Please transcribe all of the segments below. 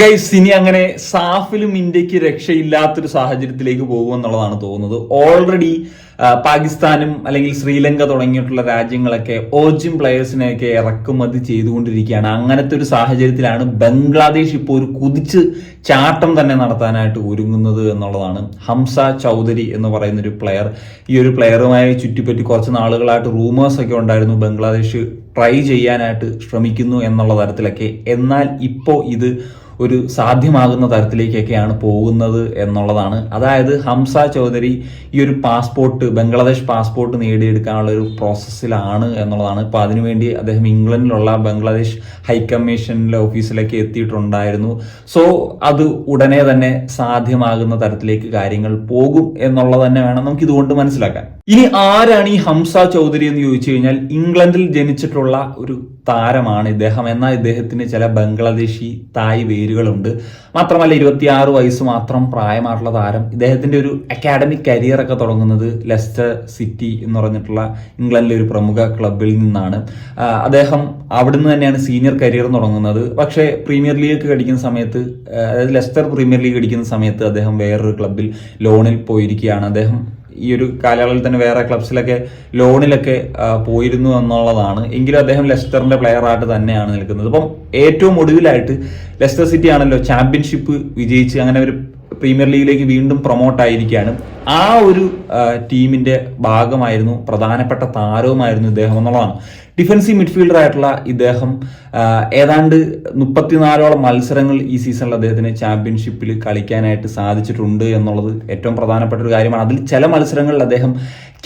Guys ഇനി അങ്ങനെ സാഫിലും ഇന്ത്യയ്ക്ക് രക്ഷയില്ലാത്തൊരു സാഹചര്യത്തിലേക്ക് പോകുമെന്നുള്ളതാണ് തോന്നുന്നത്. ഓൾറെഡി പാകിസ്ഥാനും അല്ലെങ്കിൽ ശ്രീലങ്ക തുടങ്ങിയിട്ടുള്ള രാജ്യങ്ങളൊക്കെ ഓജിം പ്ലെയേഴ്സിനെയൊക്കെ ഇറക്കുമതി ചെയ്തുകൊണ്ടിരിക്കുകയാണ്. അങ്ങനത്തെ ഒരു സാഹചര്യത്തിലാണ് ബംഗ്ലാദേശ് ഇപ്പോൾ ഒരു കുതിച്ച് ചാട്ടം തന്നെ നടത്താനായിട്ട് ഒരുങ്ങുന്നത് എന്നുള്ളതാണ്. ഹംസ ചൗധരി എന്ന് പറയുന്ന ഒരു പ്ലെയർ ഈ ഒരു പ്ലെയറുമായി ചുറ്റിപ്പറ്റി കുറച്ച് നാളുകളായിട്ട് റൂമേഴ്സ് ഒക്കെ ഉണ്ടായിരുന്നു. ബംഗ്ലാദേശ് ട്രൈ ചെയ്യാനായിട്ട് ശ്രമിക്കുന്നു എന്നുള്ള തരത്തിലൊക്കെ. എന്നാൽ ഇപ്പോൾ ഇത് ഒരു സാധ്യമാകുന്ന തരത്തിലേക്കൊക്കെയാണ് പോകുന്നത് എന്നുള്ളതാണ്. അതായത് ഹംസ ചൗധരി ഈ ഒരു പാസ്പോർട്ട് ബംഗ്ലാദേശ് പാസ്പോർട്ട് നേടിയെടുക്കാനുള്ള ഒരു പ്രോസസ്സിലാണ് എന്നുള്ളതാണ്. ഇപ്പൊ അതിനുവേണ്ടി അദ്ദേഹം ഇംഗ്ലണ്ടിലുള്ള ബംഗ്ലാദേശ് ഹൈക്കമ്മീഷനിലെ ഓഫീസിലേക്ക് എത്തിയിട്ടുണ്ടായിരുന്നു. സോ അത് ഉടനെ തന്നെ സാധ്യമാകുന്ന തരത്തിലേക്ക് കാര്യങ്ങൾ പോകും എന്നുള്ളത് തന്നെ വേണം നമുക്ക് ഇതുകൊണ്ട് മനസ്സിലാക്കാൻ. ഇനി ആരാണ് ഈ ഹംസ ചൗധരി എന്ന് ചോദിച്ചു കഴിഞ്ഞാൽ ഇംഗ്ലണ്ടിൽ ജനിച്ചിട്ടുള്ള ഒരു താരമാണ് ഇദ്ദേഹം. എന്നാൽ ഇദ്ദേഹത്തിന് ചില ബംഗ്ലാദേശി തായ് വേരുകളുണ്ട്. മാത്രമല്ല ഇരുപത്തിയാറ് വയസ്സ് മാത്രം പ്രായമായിട്ടുള്ള താരം. ഇദ്ദേഹത്തിന്റെ ഒരു അക്കാഡമിക് കരിയറൊക്കെ തുടങ്ങുന്നത് ലെസ്റ്റർ സിറ്റി എന്ന് പറഞ്ഞിട്ടുള്ള ഇംഗ്ലണ്ടിലെ ഒരു പ്രമുഖ ക്ലബിൽ നിന്നാണ്. അദ്ദേഹം അവിടുന്ന് തന്നെയാണ് സീനിയർ കരിയർ തുടങ്ങുന്നത്. പക്ഷേ പ്രീമിയർ ലീഗ് കളിക്കുന്ന സമയത്ത് അതായത് ലെസ്റ്റർ പ്രീമിയർ ലീഗ് കടിക്കുന്ന സമയത്ത് അദ്ദേഹം വേറൊരു ക്ലബിൽ ലോണിൽ പോയിരിക്കുകയാണ്. അദ്ദേഹം ഈ ഒരു കാലയളവിൽ തന്നെ വേറെ ക്ലബ്സിലൊക്കെ ലോണിലൊക്കെ പോയിരുന്നു എന്നുള്ളതാണ്. എങ്കിലും അദ്ദേഹം ലെസ്റ്ററിന്റെ പ്ലെയർ ആയിട്ട് തന്നെയാണ് നിൽക്കുന്നത്. അപ്പം ഏറ്റവും ഒടുവിലായിട്ട് ലെസ്റ്റർ സിറ്റി ആണല്ലോ ചാമ്പ്യൻഷിപ്പ് വിജയിച്ച് അങ്ങനെ ഒരു പ്രീമിയർ ലീഗിലേക്ക് വീണ്ടും പ്രൊമോട്ട് ആയിരിക്കുകയാണ്. ആ ഒരു ടീമിന്റെ ഭാഗമായിരുന്നു പ്രധാനപ്പെട്ട താരവുമായിരുന്നു ഇദ്ദേഹം എന്നുള്ളതാണ്. ഡിഫൻസീവ് മിഡ്ഫീൽഡർ ആയിട്ടുള്ള ഇദ്ദേഹം ഏതാണ്ട് മുപ്പത്തിനാലോളം മത്സരങ്ങൾ ഈ സീസണിൽ അദ്ദേഹത്തിന് ചാമ്പ്യൻഷിപ്പിൽ കളിക്കാനായിട്ട് സാധിച്ചിട്ടുണ്ട് എന്നുള്ളത് ഏറ്റവും പ്രധാനപ്പെട്ട ഒരു കാര്യമാണ്. അതിൽ ചില മത്സരങ്ങളിൽ അദ്ദേഹം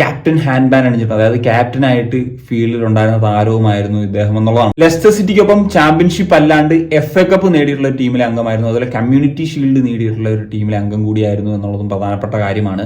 ക്യാപ്റ്റൻ ഹാൻഡ് ബാൻ അണിഞ്ഞിട്ടുണ്ട്. അതായത് ക്യാപ്റ്റനായിട്ട് ഫീൽഡിൽ ഉണ്ടായിരുന്ന താരവുമായിരുന്നു ഇദ്ദേഹം എന്നുള്ളതാണ്. ലെസ്റ്റർ സിറ്റിക്കൊപ്പം ചാമ്പ്യൻഷിപ്പ് അല്ലാണ്ട് എഫ് എ കപ്പ് നേടിയിട്ടുള്ള ടീമിലെ അംഗമായിരുന്നു. അതുപോലെ കമ്മ്യൂണിറ്റി ഷീൽഡ് നേടിയിട്ടുള്ള ഒരു ടീമിലെ അംഗം കൂടിയായിരുന്നു എന്നുള്ളതും പ്രധാനപ്പെട്ട കാര്യമാണ്.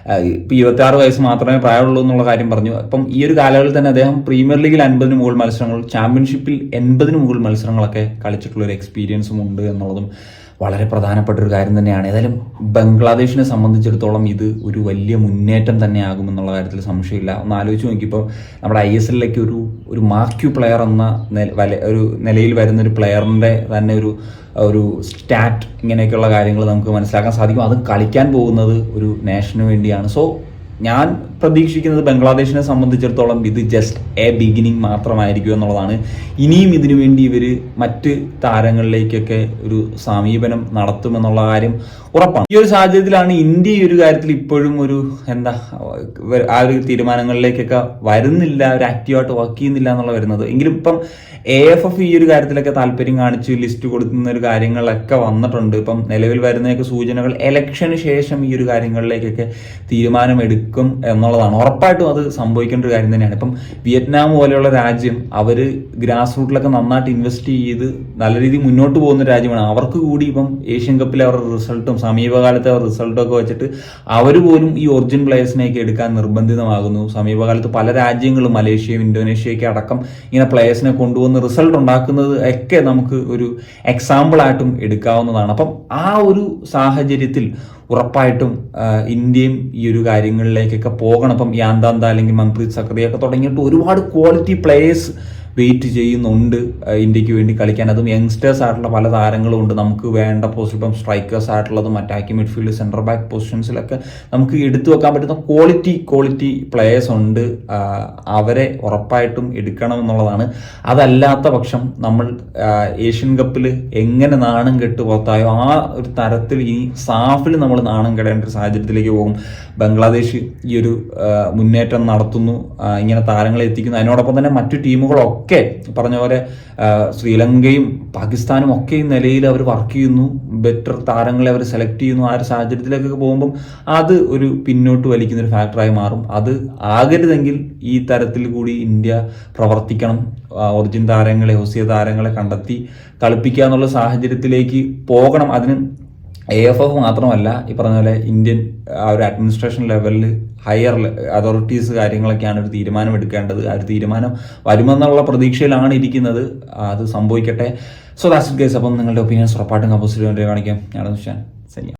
ഇപ്പൊ ഇരുപത്തി ആറ് വയസ്സ് മാത്രമേ പ്രായമുള്ളൂ എന്നുള്ള കാര്യം പറഞ്ഞു. അപ്പം ഈ ഒരു കാലയളവിൽ തന്നെ അദ്ദേഹം പ്രീമിയർ ലീഗിൽ അൻപതിന് മുകളിൽ മത്സരങ്ങൾ ചാമ്പ്യൻഷിപ്പിൽ എൺപതിന് മുകൾ മത്സരങ്ങളൊക്കെ കളിച്ചിട്ടുള്ള ഒരു എക്സ്പീരിയൻസും ഉണ്ട് എന്നുള്ളതും വളരെ പ്രധാനപ്പെട്ട ഒരു കാര്യം തന്നെയാണ്. ഏതായാലും ബംഗ്ലാദേശിനെ സംബന്ധിച്ചിടത്തോളം ഇത് ഒരു വലിയ മുന്നേറ്റം തന്നെയാകുമെന്നുള്ള കാര്യത്തിൽ സംശയമില്ല. ഒന്ന് ആലോചിച്ച് നോക്കിയപ്പോൾ നമ്മുടെ ഐ എസ് എല്ലിലേക്ക് ഒരു ഒരു മാർക്യു പ്ലെയർ എന്ന ഒരു നിലയിൽ വരുന്ന ഒരു പ്ലെയറിന്റെ തന്നെ ഒരു ഒരു സ്റ്റാറ്റ് ഇങ്ങനെയൊക്കെയുള്ള കാര്യങ്ങൾ നമുക്ക് മനസ്സിലാക്കാൻ സാധിക്കും. അത് കളിക്കാൻ പോകുന്നത് ഒരു നേഷന് വേണ്ടിയാണ് സോ ഞാൻ പ്രതീക്ഷിക്കുന്നത് ബംഗ്ലാദേശിനെ സംബന്ധിച്ചിടത്തോളം ഇത് ജസ്റ്റ് എ ബിഗിനിങ് മാത്രമായിരിക്കും എന്നുള്ളതാണ്. ഇനിയും ഇതിനു വേണ്ടി ഇവർ മറ്റ് താരങ്ങളിലേക്കൊക്കെ ഒരു സമീപനം നടത്തുമെന്നുള്ള കാര്യം ഉറപ്പാണ്. ഈ ഒരു സാഹചര്യത്തിലാണ് ഇന്ത്യ ഈ ഒരു കാര്യത്തിൽ ഇപ്പോഴും ഒരു എന്താ ആ ഒരു തീരുമാനങ്ങളിലേക്കൊക്കെ വരുന്നില്ല ഒരു ആക്റ്റീവായിട്ട് വർക്ക് ചെയ്യുന്നില്ല എന്നുള്ള വരുന്നത്. എങ്കിലും ഇപ്പം എ എഫ് എഫ് ഈ ഒരു കാര്യത്തിലൊക്കെ താല്പര്യം കാണിച്ച് ലിസ്റ്റ് കൊടുക്കുന്ന ഒരു കാര്യങ്ങളൊക്കെ വന്നിട്ടുണ്ട്. ഇപ്പം നിലവിൽ വരുന്നതൊക്കെ സൂചനകൾ ഇലക്ഷന് ശേഷം ഈ ഒരു കാര്യങ്ങളിലേക്കൊക്കെ തീരുമാനമെടുക്കും എന്നുള്ളതാണ്. ഉറപ്പായിട്ടും അത് സംഭവിക്കേണ്ട ഒരു കാര്യം തന്നെയാണ്. ഇപ്പം വിയറ്റ്നാം പോലെയുള്ള രാജ്യം അവർ ഗ്രാസ് റൂട്ടിലൊക്കെ നന്നായിട്ട് ഇൻവെസ്റ്റ് ചെയ്ത് നല്ല രീതിയിൽ മുന്നോട്ട് പോകുന്ന രാജ്യമാണ്. അവർക്ക് കൂടി ഇപ്പം ഏഷ്യൻ കപ്പിലെ അവരുടെ റിസൾട്ടും സമീപകാലത്തെ അവരുടെ റിസൾട്ടും ഒക്കെ വെച്ചിട്ട് അവർ പോലും ഈ ഒറിജിൻ പ്ലേയേഴ്സിനെയൊക്കെ എടുക്കാൻ നിർബന്ധിതമാകുന്നു. സമീപകാലത്ത് പല രാജ്യങ്ങളും മലേഷ്യയും ഇന്തോനേഷ്യയൊക്കെ അടക്കം ഇങ്ങനെ പ്ലേയേഴ്സിനെ കൊണ്ടുവന്ന് റിസൾട്ട് ഉണ്ടാക്കുന്നത് ഒക്കെ നമുക്ക് ഒരു എക്സാമ്പിൾ ആയിട്ടും എടുക്കാവുന്നതാണ്. അപ്പം ആ ഒരു സാഹചര്യത്തിൽ ഉറപ്പായിട്ടും ഇന്ത്യയും ഈ ഒരു കാര്യങ്ങളിലേക്കൊക്കെ പോകണം. ഇപ്പം യാന്താന്ത അല്ലെങ്കിൽ മൻപ്രീത് സക്രിയൊക്കെ തുടങ്ങിയിട്ട് ഒരുപാട് ക്വാളിറ്റി പ്ലേയേഴ്സ് വെയിറ്റ് ചെയ്യുന്നുണ്ട് ഇന്ത്യയ്ക്ക് വേണ്ടി കളിക്കാൻ. അതും യങ്സ്റ്റേഴ്സ് ആയിട്ടുള്ള പല താരങ്ങളും ഉണ്ട്. നമുക്ക് വേണ്ട പോസ്റ്റ് ഇപ്പം സ്ട്രൈക്കേഴ്സ് ആയിട്ടുള്ളതും അറ്റാക്കിംഗ് മിഡ്ഫീൽഡ് സെന്റർ ബാക്ക് പൊസിഷൻസിലൊക്കെ നമുക്ക് എടുത്തു വെക്കാൻ പറ്റുന്ന ക്വാളിറ്റി ക്വാളിറ്റി പ്ലേയേഴ്സ് ഉണ്ട്. അവരെ ഉറപ്പായിട്ടും എടുക്കണം എന്നുള്ളതാണ്. അതല്ലാത്ത പക്ഷം നമ്മൾ ഏഷ്യൻ കപ്പിൽ എങ്ങനെ നാണം കെട്ട് പുറത്തായോ ആ ഒരു തരത്തിൽ ഈ സാഫിൽ നമ്മൾ നാണം കെടേണ്ട ഒരു സാഹചര്യത്തിലേക്ക് പോകും. ബംഗ്ലാദേശ് ഈ ഒരു മുന്നേറ്റം നടത്തുന്നു. ഇങ്ങനെ താരങ്ങളെ എത്തിക്കുന്നു. അതിനോടൊപ്പം തന്നെ മറ്റു ടീമുകളൊക്കെ പറഞ്ഞ പോലെ ശ്രീലങ്കയും പാകിസ്ഥാനും ഒക്കെ ഈ നിലയിൽ അവർ വർക്ക് ചെയ്യുന്നു. ബെറ്റർ താരങ്ങളെ അവർ സെലക്ട് ചെയ്യുന്നു. ആ ഒരു സാഹചര്യത്തിലേക്കൊക്കെ പോകുമ്പം അത് ഒരു പിന്നോട്ട് വലിക്കുന്ന ഒരു ഫാക്ടറായി മാറും. അത് ആകരുതെങ്കിൽ ഈ തരത്തിൽ കൂടി ഇന്ത്യ പ്രവർത്തിക്കണം. ഒറിജിൻ താരങ്ങളെ ഹൊസിയ താരങ്ങളെ കണ്ടെത്തി കളിപ്പിക്കുക എന്നുള്ള സാഹചര്യത്തിലേക്ക് പോകണം. അതിന് എ എഫ് എഫ് മാത്രമല്ല ഈ പറഞ്ഞ പോലെ ഇന്ത്യൻ ആ ഒരു അഡ്മിനിസ്ട്രേഷൻ ലെവലിൽ ഹയർ അതോറിറ്റീസ് കാര്യങ്ങളൊക്കെയാണ് ഒരു തീരുമാനം എടുക്കേണ്ടത്. ആ ഒരു തീരുമാനം വരുമെന്നുള്ള പ്രതീക്ഷയിലാണ് ഇരിക്കുന്നത്. അത് സംഭവിക്കട്ടെ. സോ ദാറ്റ്സ് ഗേസ് അപ്പം നിങ്ങളുടെ ഒപ്പീനിയൻസ് ഉറപ്പായിട്ടും കമ്പോസിറ്റ് കാണിക്കാം. ഞാൻ ശരി